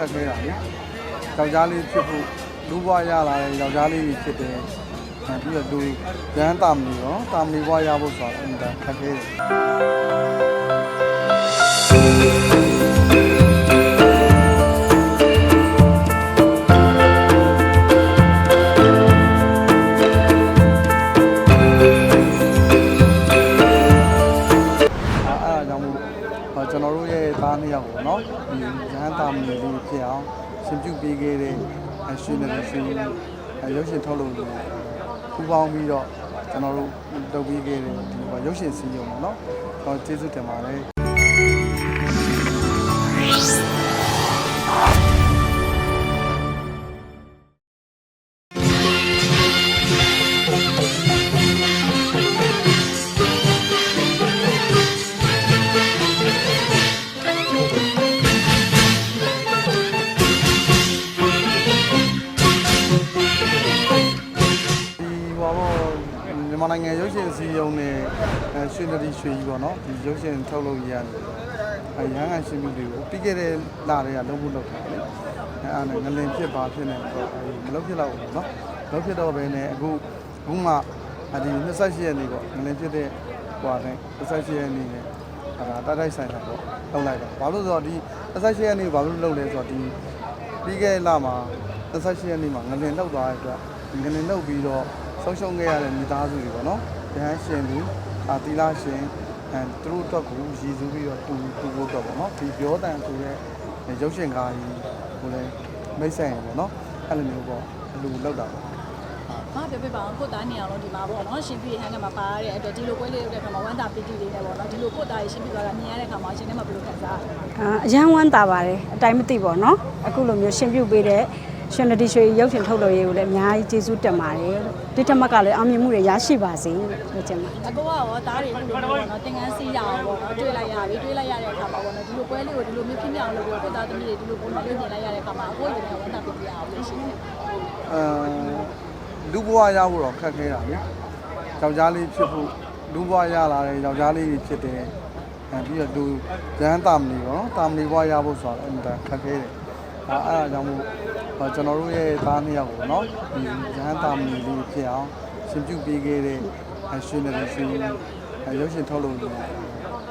ရဖို့တော့ခက်ခဲတာလေယောက်ျားလေးဖြစ်ဖို့လူဘွားရလာတဲ့ယောက်ျားလေးကြီးဖြစ်တယ်အဲပြီးတော့သူရန်တာမီရောတာမီဘွားရဖို့ဆိုတာအင်တာခက်ခဲတယ် ရဟန်းတာမီလေးဖြစ်အောင်ရှင်ပြုပေးခဲ့တဲ့အရှင်နယ်ရှင်အဲရုပ်ရှင်ထုတ်လို့ပူပေါင်းပြီးတော့ကျွန်တော်တို့လုပ်ပေးခဲ့တဲ့ဒီဟောရုပ်ရှင်စီးရုံပေါ့နော်ဟောကျေးဇူးတင်ပါတယ် မြန်မာနိုင်ငံရုပ်ရှင်စီးရုံနဲ့အဲရွှေနဒီရွှေကြီးပေါ့နော်ဒီရုပ်ရှင်ထုတ်လို့ရရတယ်အဲရဟန်းကရှင်မှုတွေကိုပြီးခဲ့တဲ့လတွေကလုံးဖို့လုပ်တာလေအဲအားနဲ့ငလင်ဖြစ်ပါဖြစ်နေတော့အဲမလုပ်ဖြစ်တော့ဘူးပေါ့နော်လုပ်ဖြစ်တော့ပဲနဲ့အခုအခုမှဒီ28ရက်နေ့ပေါ့ငလင်ဖြစ်တဲ့ဟိုတဲ့28ရက်နေ့နဲ့အဲဒါတိုက်တိုက်ဆိုင်ဆိုင်ပေါ့လုပ်လိုက်တာဘာလို့ဆိုတော့ဒီ28ရက်နေ့ဘာလို့လုပ်လဲဆိုတော့ဒီပြီးခဲ့တဲ့လမှာ28ရက်နေ့မှာငလင်လောက်သွားတဲ့အတွက်ငလင်လောက်ပြီးတော့ ဆုံးရှုံးခဲ့ရတဲ့မိသားစုတွေပေါ့နော်။ရဟန်းရှင်သူအာတီလာရှင်အဲသူတို့အတွက်ကိုရည်စူးပြီးတော့တူတူဖို့အတွက်ပေါ့နော်။ဒီပြောတန်ဆိုတဲ့ရုပ်ရှင်ကားကြီးကိုလည်းမိတ်ဆက်ရင်ပေါ့နော်။အဲ့လိုမျိုးပေါ့အလူလောက်တာပေါ့ဟာပြပြပါအောင်ကိုသားနေအောင်လို့ဒီမှာပေါ့နော်ရှင်ပြည့်ဟန်ကမှာပါရတဲ့အတွက်ဒီလိုပွဲလေးလုပ်တဲ့ခါမှာဝမ်းသာပီတိလေးနဲ့ပေါ့နော်ဒီလိုကိုသားရေးရှင်ပြသွားတာမြင်ရတဲ့ခါမှာရှင်ထဲမှာဘယ်လိုခံစားရလဲအာအရန်ဝမ်းတာပါတယ်အတိုင်းမသိပါတော့အခုလိုမျိုးရှင်ပြုတ်ပေးတဲ့ ရှင်နဒီရွှေရုပ်ရှင်ထုတ်လို့ရေးကိုလည်းအများကြီးကျေးဇူးတင်ပါတယ်ဒီတစ်မက်ကလည်းအောင်မြင်မှုတွေရရှိပါစေလို့ပြောချင်ပါတယ်အကိုကရောသားတွေဒီလိုပေါ့နော်တင်ကန်းစီးရအောင်ပေါ့နော်တွေ့လိုက်ရပြီတွေ့လိုက်ရတဲ့အခါမှာပေါ့နော်ဒီလိုပွဲလေးကိုဒီလိုမျိုးဖြစ်မြောက်လို့ပြီးတော့ကိုသားသမီးတွေဒီလိုပုံစံလေးမြင်လိုက်ရတဲ့အခါမှာအကိုရင်ထဲဝမ်းသာပီတိရအောင်လို့ရှင်တယ်အဲလူဘွားရဖို့တော့ခက်ခဲတာလေယောက်ျားလေးဖြစ်ဖို့လူဘွားရလာတဲ့ယောက်ျားလေးကြီးဖြစ်တယ်အဲပြီးတော့သူရဟန်းတာမီပေါ့နော်တာမီဘွားရဖို့ဆိုတာအင်တာခက်ခဲတယ် အဲအဲ့ဒါကြောင့်မို့ဟောကျွန်တော်တို့ရဲ့သားနှစ်ယောက်ပေါ့နော်ဒီရဟန်းတာမီလေးဖြစ်အောင်ရှင်ပြုပေးခဲ့တဲ့အရှင်နယ်ရှင်အဲရုပ်ရှင်ထုတ်လို့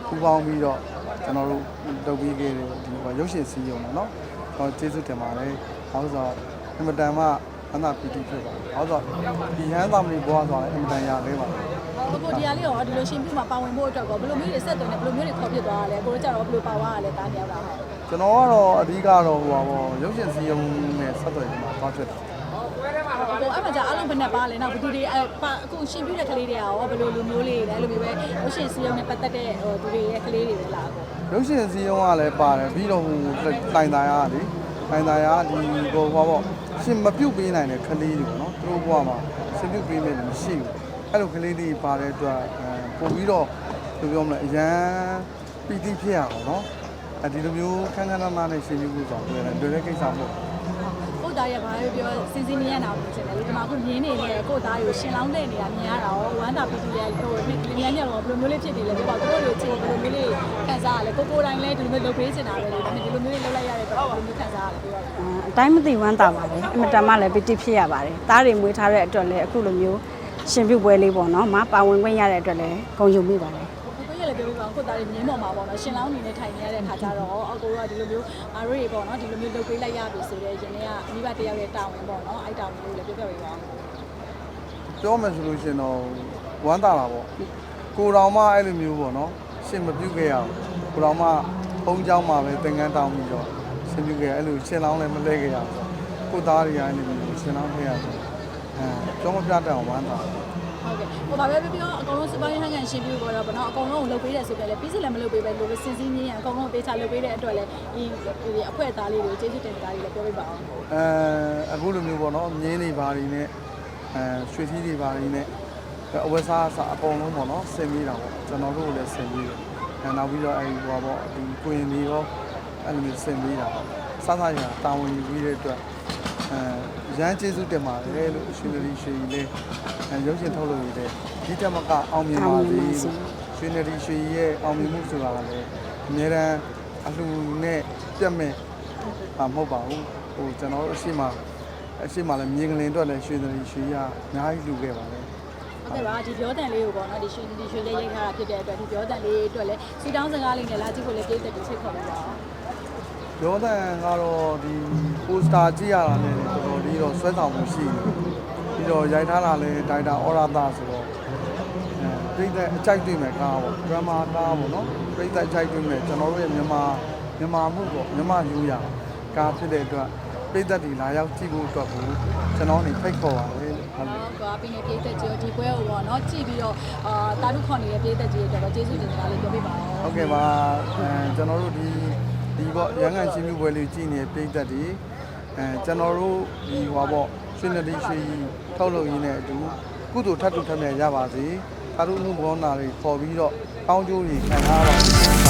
ပူပေါင်းပြီးတော့ကျွန်တော်တို့လုပ်ပေးခဲ့တဲ့ဒီဟောရုပ်ရှင်စီးရုံပေါ့နော်ဟောကျေးဇူးတင်ပါတယ်ဟောဆိုတော့အင်မတန်မှအနာပီတိဖြစ်ပါတယ်ဟောဆိုတော့ဒီဟန်းတာမီဘွားဆိုတာလည်းအင်မတန်ရသေးပါတယ်အကိုဒီဟာလေးရောဒီလိုရှင်ပြမှာပါဝင်ဖို့အတွက်ကောဘယ်လိုမျိုးတွေဆက်သွင်းလဲဘယ်လိုမျိုးတွေခေါ်ပြသွားရလဲကိုတို့ကြတော့ဘယ်လိုပါသွားရလဲသားနေရတာဟုတ် ကျွန်တော်ကတော့အဓိကတော့ဟိုပါပေါ့ရုပ်ရှင်စီးရုံနဲ့ဆက်သွယ်ပြီးမှသွားဖြစ်တာအကိုအဲ့မှာじゃအလုံးဘယ်နဲ့ပါလဲနောက်ဘယ်သူတွေအဲပါအခုရှင်ပြတဲ့ကလေးတွေကရောဘယ်လိုလူမျိုးလေးတွေလဲအဲ့လိုမျိုးပဲရုပ်ရှင်စီရုံနဲ့ပတ်သက်တဲ့ဟိုသူတွေရဲ့ကလေးတွေပဲလားအကိုရုပ်ရှင်စီးရုံကလည်းပါတယ်ပြီးတော့ဟိုတိုင်တာရလေတိုင်တာရဒီဟိုပါပေါ့ရှင်မပြုတ်ပေးနိုင်တဲ့ကလေးတွေပေါ့နော်သူတို့ဘဝမှာရှင်ပြုတ်ပေးမယ်လို့မရှိဘူးအဲ့လိုကလေးတွေပါတဲ့အတွက်အဲပို့ပြီးတော့ဘယ်လိုပြောမလဲအရန်ပီတိဖြစ်ရအောင်နော် အဲဒီလိုမျိုးခန်းခန်းနားနားနဲ့ရှင်ပြုတ်ဖို့ဆိုတော့လွယ်တယ်လွယ်တဲ့ကိစ္စမဟုတ်ဘူးကိုသားရဲ့ဘာလို့ပြောစင်စင်နေရတာလို့ချင်တယ်ဒီမှာအခုမြင်းနေတဲ့ကိုသားကိုရှင်လောင်းတဲ့နေတာမြင်ရတာရောဝမ်းသာပီတိရဲ့ဟိုလင်းလင်းညောင်ဘယ်လိုမျိုးလေးဖြစ်နေလဲပြောပါသူတို့တွေချင်ဘယ်လိုမျိုးလေးခံစားရလဲကိုကိုတိုင်းလဲဒီလိုမျိုးလုပ်ပေးချင်တာပဲလေဒါပေမဲ့ဒီလိုမျိုးလေးလုပ်လိုက်ရတဲ့တော့ဘယ်လိုမျိုးခံစားရလဲပြောပါအာအတိုင်းမသိဝမ်းတာပါတယ်အမတန်မှလည်းပီတိဖြစ်ရပါတယ်သားတွေမွေးထားတဲ့အတွက်လည်းအခုလိုမျိုးရှင်ပြုတ်ပွဲလေးပေါ့နော်မပါဝင်ခွင့်ရတဲ့အတွက်လည်းဂုဏ်ယူမိပါတယ်ကိုကိုရလည်း ပြောပြပါဦးကိုသားတွေမြင်းပေါ်မှာပေါ့နော်ရှင်လောင်းအနေနဲ့ထိုင်နေရတဲ့ခါကျတော့အကိုကဒီလိုမျိုးအားရတွေပေါ့နော်ဒီလိုမျိုးလုပ်ပေးလိုက်ရပြီဆိုတော့ရင်ထဲကမိဘတယောက်ရဲ့တာဝန်ပေါ့နော်အဲ့တာဝန်လေးလည်းပြောပြပေးပါဦး ပြောမယ်ဆိုလို့ရှင်တော့ဝမ်းသာတာပေါ့ကိုတော်မှအဲ့လိုမျိုးပေါ့နော်ရှင်မပြုတ်ခဲ့ရအောင်ကိုတော်မှဘုံเจ้าမှာပဲသင်္ကန်းတောင်းပြီးတော့ရှင်ပြုတ်ခဲ့အဲ့လိုရှင်လောင်းလည်းမလဲခဲ့ရအောင်ကိုသားတွေကအဲ့လိုမျိုးရှင်လောင်းခဲ့ရဆိုအဲကျောင်းမပြတ်တဲ့အောင်ဝမ်းသာ ဟုတ်ကဲ့ဟိုဘာပဲပြောပြောအကုန်လုံးစပိုင်းဟန်ကန်ရှင်ပြပေါ်တော့ဗောနော်အကုန်လုံးကိုလုပ်ပေးတယ်ဆိုပြလဲပြီးစီလည်းမလုပ်ပေးပဲလို့စင်စင်းချင်းအကုန်လုံးတေချာလုပ်ပေးတဲ့အတွက်လည်းဒီဒီအဖွဲသားလေးတွေကျေးဇူးတင်တာလေးလည်းပြောပြပါအောင်အဲအခုလိုမျိုးပေါ့နော်မြင်းတွေဘာတွေနဲ့အဲရွှေသီးတွေဘာတွေနဲ့အဝတ်စားအစားအကုန်လုံးပေါ့နော်ဆင်ပြီးတာပေါ့ကျွန်တော်တို့လည်းဆင်ပြီးတယ်အဲနောက်ပြီးတော့အဲဒီဟိုပါပေါ့ဒီကိုရင်တွေရောအဲ့လိုမျိုးဆင်ပြီးတာပေါ့စသရတာဝန်ယူပြီးတဲ့အတွက်အဲ ရမ်းကျေးဇူးတင်ပါတယ်လို့ရွှေနရီရွှေကြီးလေးအဲရုပ်ရှင်ထုတ်လို့ရတဲ့ဒီတက်မကအောင်မြင်ပါစေရွှေနရီရွှေကြီးရဲ့အောင်မြင်မှုဆိုတာကလည်းအများရန်အလှူနဲ့ပြတ်မဲ့ဟာမဟုတ်ပါဘူးဟိုကျွန်တော်တို့အရှိမအရှိမလည်းမြင်းကလေးအတွက်လည်းရွှေသတိရွှေရအများကြီးလူခဲ့ပါလေဟုတ်ကဲ့ပါဒီပြောတန်လေးကိုပေါ့နော်ဒီရွှေဒီရွှေလေးရိုက်ထားတာဖြစ်တဲ့အတွက်ဒီပြောတန်လေးအတွက်လည်းစီတောင်းစကားလေးနဲ့လာကြည့်ဖို့လည်းပြည်သက်ပြီးချိန်ခေါ်ပေးပါအောင် ရောတန်ကတော့ဒီပိုစတာကြည့်ရတာလည်းတော်တော်လေးတော့ဆွဲဆောင်မှုရှိတယ်ပြီးတော့ရိုက်ထားတာလည်းဒိုင်တာအော်ရာသာဆိုတော့အဲပြိသက်အကြိုက်တွေ့မဲ့ကားပေါ့ဒရမာကားပေါ့နော်ပြိသက်အကြိုက်တွေ့မဲ့ကျွန်တော်တို့ရဲ့မြန်မာမြန်မာမှုပေါ့မြန်မာယူရကားဖြစ်တဲ့အတွက်ပြိသက်ဒီလာရောက်ကြည့်ဖို့အတွက်ကိုကျွန်တော်နေဖိတ်ခေါ်ပါတယ်ဟုတ်တယ်ဟုတ်ကဲ့ပင်နေပြည်သက်ကြီးဒီပွဲကိုပေါ့နော်ကြည့်ပြီးတော့အာတာတုခေါ်နေတဲ့ပြည်သက်ကြီးတွေတော့ကျေးဇူးတင်စကားလေးပြောပြပါဦးဟုတ်ကဲ့ပါအဲကျွန်တော်တို့ဒီ ဒီပေါ့ရန်ကန်ချင်းမြပွဲလေးကြည့်နေတဲ့ပြည်သက်ဒီအဲကျွန်တော်တို့ဒီဟွာပေါ့ရွှေနဒီရွှေထုတ်လုပ်ရင်းနဲ့အတူကုသိုလ်ထပ်တူထပ်မြတ်ရပါစေသာဓုအမှုဘောနာတွေပေါ်ပြီးတော့ကောင်းကျိုးတွေခံစားရပါစေ